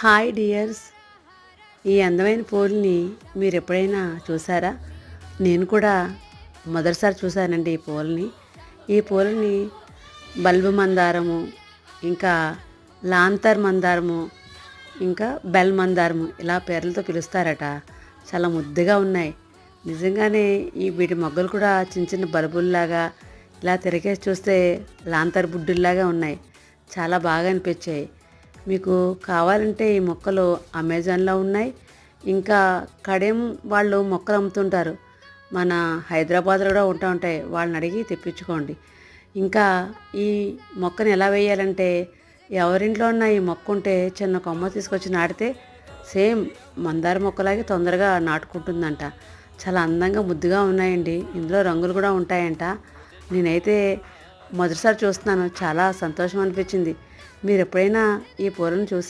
Hi dears. ఈ అందమైన పూలని మీరు ఎప్పుడైనా చూసారా? నేను కూడా మొదటిసారి చూశానండి ఈ పూలని ఈ పూలని బల్బు మందారము ఇంకా లాంతర్ మందారము ఇంకా బెల్ మందారము ఇలా పేర్లతో పిలుస్తారట. చాలా ముద్దుగా ఉన్నాయి. నిజంగానే ఈ వీటి మొగ్గలు కూడా చిన్న చిన్న బల్బుల్లాగా ఇలా తిరిగేసి చూస్తే లాంతర్ బుడ్డుల్లాగా ఉన్నాయి. చాలా బాగా అనిపించాయి. మీకు కావాలంటే ఈ మొక్కలు అమెజాన్లో ఉన్నాయి. ఇంకా కడెం వాళ్ళు మొక్కలు అమ్ముతుంటారు. మన హైదరాబాద్లో కూడా ఉంటా ఉంటాయి. వాళ్ళని అడిగి తెప్పించుకోండి. ఇంకా ఈ మొక్కను ఎలా వేయాలంటే ఎవరింట్లో ఉన్న ఈ మొక్క ఉంటే చిన్న కొమ్మ తీసుకొచ్చి నాటితే సేమ్ మందార మొక్కలాగే తొందరగా నాటుకుంటుందంట. చాలా అందంగా ముద్దుగా ఉన్నాయండి. ఇందులో రంగులు కూడా ఉంటాయంట. నేనైతే మొదటిసారి చూస్తున్నాను. చాలా సంతోషం అనిపించింది. మీరు ఎప్పుడైనా ఈ పూలను చూసి